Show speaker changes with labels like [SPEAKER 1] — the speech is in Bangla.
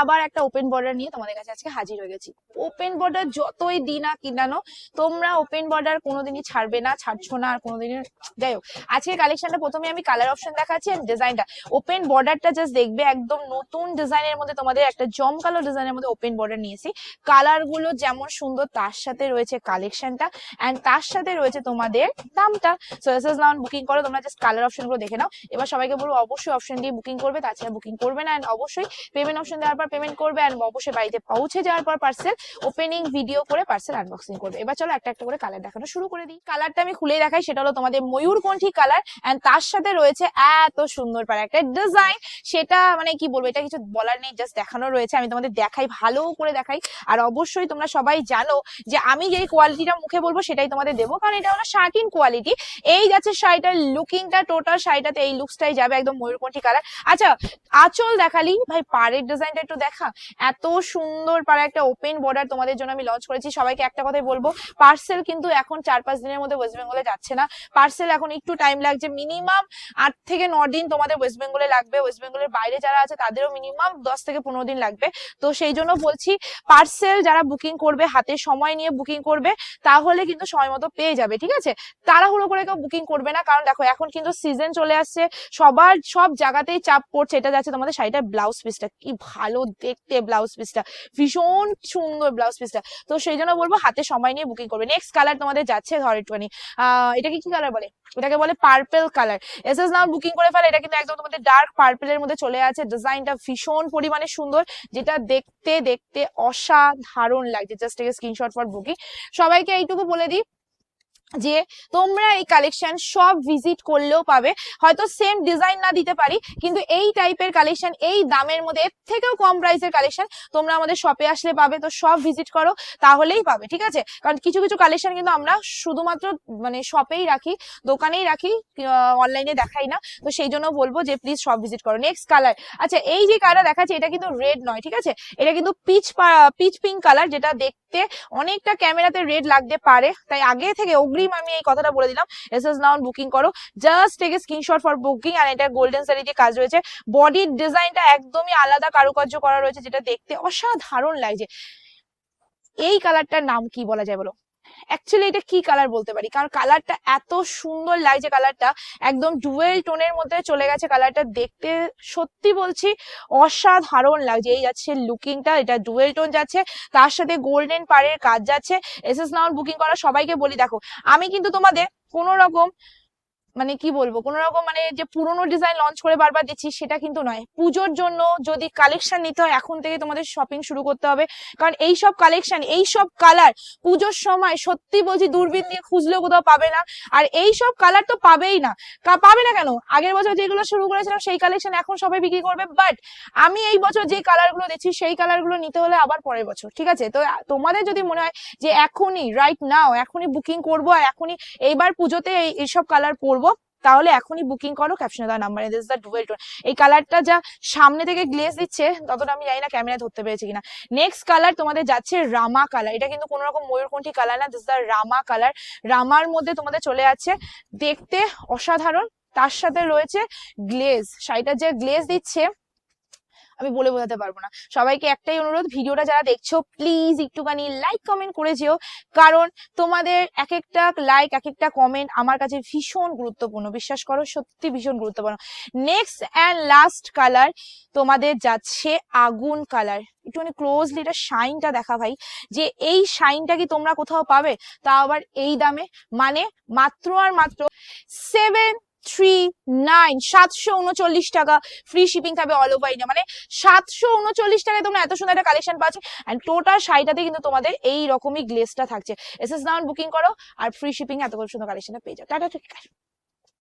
[SPEAKER 1] আবার একটা ওপেন বর্ডার নিয়ে তোমাদের কাছে আজকে হাজির হয়ে গেছি। ওপেন বর্ডার যতই দিন না কিনানো তোমরা ওপেন বর্ডার কোনোদিনই ছাড়বে না, ছাড়ছো না আর কোনোদিনই যাই হোক আজকে কালেকশনটা প্রথমে আমি কালার অপশন দেখাচ্ছি ডিজাইনটা ওপেন বর্ডারটা জাস্ট দেখবে একদম নতুন ডিজাইনের মধ্যে তোমাদের একটা জমকালো ডিজাইনের মধ্যে ওপেন বর্ডার নিয়েছি। কালারগুলো যেমন সুন্দর, তার সাথে রয়েছে কালেকশনটা এন্ড তার সাথে রয়েছে তোমাদের দামটা। সো এস এস বুকিং করো, তোমরা জাস্ট কালার অপশনগুলো দেখে নাও। এবার সবাইকে বলব, অবশ্যই অপশন দিয়ে বুকিং করবে, তাছাড়া বুকিং করবে না এন্ড অবশ্যই পেমেন্ট অপশন দেওয়ার পর পেমেন্ট করবে অ্যান্ড অবশ্যই বাড়িতে পৌঁছে যাওয়ার পর পার্সেল ওপেনিং ভিডিও করে পার্সেল আনবক্সিং করবে। এবার চলো একটা একটা করে কালার দেখানো শুরু করে দিই। কালারটা আমি খুলে দেখাই, সেটা হলো তোমাদের ময়ূরকণ্ঠী কালার অ্যান্ড তার সাথে রয়েছে এত সুন্দর পারে একটা ডিজাইন সেটা মানে কি বলব, এটা কিছু বলার নেই জাস্ট দেখানো রয়েছে। আমি তোমাদের দেখাই ভালো করে দেখাই। আর অবশ্যই তোমরা সবাই জানো যে আমি যেই কোয়ালিটিটা মুখে বলব, সেটাই তোমাদের দেবো। কারণ এটা হলো শার্টিন কোয়ালিটি এই যাচ্ছে শাড়িটার লুকিংটা টোটাল শাড়িটাতে এই লুকসটাই যাবে একদম ময়ূরকণ্ঠী কালার আচ্ছা আঁচল দেখালি। ভাই, পাড়ের ডিজাইনটা একটু দেখা, এত সুন্দর পাড়ে একটা ওপেন বর্ডার তোমাদের জন্য আমি লঞ্চ করেছি। সবাইকে একটা কথাই বলব পার্সেল কিন্তু এখন চার পাঁচ দিনের মধ্যে ওয়েস্ট বেঙ্গলে যাচ্ছে না। পার্সেল এখন একটু টাইম লাগছে মিনিমাম আট থেকে ন দিন তোমাদের ওয়েস্ট বেঙ্গলে লাগবে। ওয়েস্ট বেঙ্গলের বাইরে যারা আছে, তাদেরও মিনিমাম দশ থেকে পনেরো দিন লাগবে। তো সেই জন্য বলছি পার্সেল যারা বুকিং করবে, হাতে সময় নিয়ে বুকিং করবে, তাহলে কিন্তু সময় মতো পেয়ে যাবে, ঠিক আছে? তাড়াহুড়ো করে কেউ বুকিং করবে না, কারণ দেখো, এখন কিন্তু সিজন চলে আসছে। সবার সব জায়গাতেই চাপ পড়ছে, এটা যাচ্ছে তোমাদের শাড়িটার ব্লাউজ পিসটা কি ভালো দেখতে ব্লাউজ পিসটা ভীষণ সুন্দর ব্লাউজ পিসটা তো সেই জন্য বলব, হাতে সময় নিয়ে বুকিং করবে। নেক্সট কালার তোমাদের যাচ্ছে ধর একটুখানি। এটাকে কি কালার বলে? এটাকে বলে purple colour S S now booking করে ফেলে, এটা কিন্তু একদম তোমাদের ডার্ক পার্পেলের মধ্যে চলে আছে। ডিজাইনটা ভীষণ পরিমাণে সুন্দর, যেটা দেখতে দেখতে অসাধারণ লাগছে। Just take screenshot for booking সবাইকে এইটুকু বলে দিই যে তোমরা এই কালেকশন সব ভিজিট করলেও পাবে। হয়তো সেম ডিজাইন না দিতে পারি, কিন্তু এই টাইপের কালেকশন এই দামের মধ্যে এর থেকেও কম প্রাইসের কালেকশন তোমরা আমাদের শপে আসলে পাবে। তো সব ভিজিট করো, তাহলেই পাবে, ঠিক আছে? কারণ কিছু কিছু কালেকশন কিন্তু আমরা শুধুমাত্র মানে শপেই রাখি, দোকানেই রাখি অনলাইনে দেখাই না। তো সেই জন্য বলব যে প্লিজ সব ভিজিট করো। নেক্সট কালার আচ্ছা এই যে কালার দেখাচ্ছে, এটা কিন্তু রেড নয়, ঠিক আছে? এটা কিন্তু পিচ পিচ পিঙ্ক কালার যেটা দেখতে অনেকটা ক্যামেরাতে রেড লাগতে পারে। তাই আগে থেকে অগ্রিম আমি এই কথাটা বলে দিলাম। এস এস নাউন বুকিং করো। Just take screenshot for booking আর এটা গোল্ডেন দিয়ে কাজ রয়েছে। বডির ডিজাইনটা একদমই আলাদা কারুকার্য করা রয়েছে, যেটা দেখতে অসাধারণ লাগছে। এই কালারটার নাম কি বলা যায় বলো? অ্যাকচুয়ালি এটা কি কালার বলতে পারি? কারণ কালারটা এত সুন্দর লাগছে কালারটা একদম ডুয়েল টোনের মধ্যে চলে গেছে কালারটা দেখতে সত্যি বলছি, অসাধারণ লাগছে। এই যাচ্ছে লুকিংটা এটা ডুয়েল টোন যাচ্ছে। তার সাথে গোল্ডেন পারের কাজ যাচ্ছে। এস এস নাউন বুকিং করা সবাইকে বলি, দেখো, আমি কিন্তু তোমাদের কোনো রকম মানে কি বলব, কোন রকম মানে যে পুরোনো ডিজাইন লঞ্চ করে বারবার দিচ্ছি সেটা কিন্তু নয়। পুজোর জন্য যদি কালেকশন নিতে হয়, এখন থেকে তোমাদের শপিং শুরু করতে হবে। কারণ এই সব কালেকশন এই সব কালার পুজোর সময় সত্যি বলছি দূরবীন দিয়ে খুঁজলেও কোথাও পাবে না। আর এই সব কালার তো পাবেই না। পাবে না কেন? আগের বছর যেগুলো শুরু করেছিলাম সেই কালেকশন এখন সবাই বিক্রি করবে। বাট আমি এই বছর যে কালারগুলো দিচ্ছি সেই কালারগুলো নিতে হলে আবার পরের বছর, ঠিক আছে? তো, তোমাদের যদি মনে হয় যে এখনই রাইট নাও এখনই বুকিং করব আর এখনই এইবার পুজোতে এই- এইসব কালার পরবো তাহলে এখনই বুকিং করো ক্যাপশনে দেওয়া নাম্বারে দিস দ্য ডুয়েল টোন এই কালারটা যা সামনে থেকে গ্লেজ দিচ্ছে, ততটা আমি জানি না ক্যামেরায় ধরতে পেরেছি কিনা। নেক্সট কালার তোমাদের যাচ্ছে রামা কালার এটা কিন্তু কোনো রকম ময়ূরকণ্ঠী কালার না দিস দ্য রামা কালার রামার মধ্যে তোমাদের চলে যাচ্ছে দেখতে অসাধারণ, তার সাথে রয়েছে গ্লেজ শাড়িটার যে গ্লেজ দিচ্ছে আমি বলে বোঝাতে পারব না। সবাইকে একটাই অনুরোধ, ভিডিওটা যারা দেখছ প্লিজ একটুখানি লাইক কমেন্ট করে যেও। কারণ তোমাদের এক একটা লাইক এক একটা কমেন্ট আমার কাছে ভীষণ গুরুত্বপূর্ণ। বিশ্বাস করো, সত্যি ভীষণ গুরুত্বপূর্ণ। নেক্সট অ্যান্ড লাস্ট কালার তোমাদের যাচ্ছে আগুন কালার একটুখানি ক্লোজলি এটা শাইনটা দেখা ভাই। যে এই শাইনটা কি তোমরা কোথাও পাবে? তা আবার এই দামে। মানে মাত্র আর মাত্র সেভেন থ্রি নাইন সাতশো উনচল্লিশ টাকা। ফ্রি শিপিং থাকবে অল ওভার ইন্ডিয়া মানে সাতশো উনচল্লিশ টাকায় তোমরা এত সুন্দর একটা কালেকশন পাচ্ছ। অ্যান্ড টোটাল শাড়িটাতে কিন্তু তোমাদের এই রকমই গ্লেসটা থাকছে। এস এস নাউন বুকিং করো আর ফ্রি শিপিং এত সুন্দর কালেকশনটা পেয়ে যাও। টাটা ঠিক আছে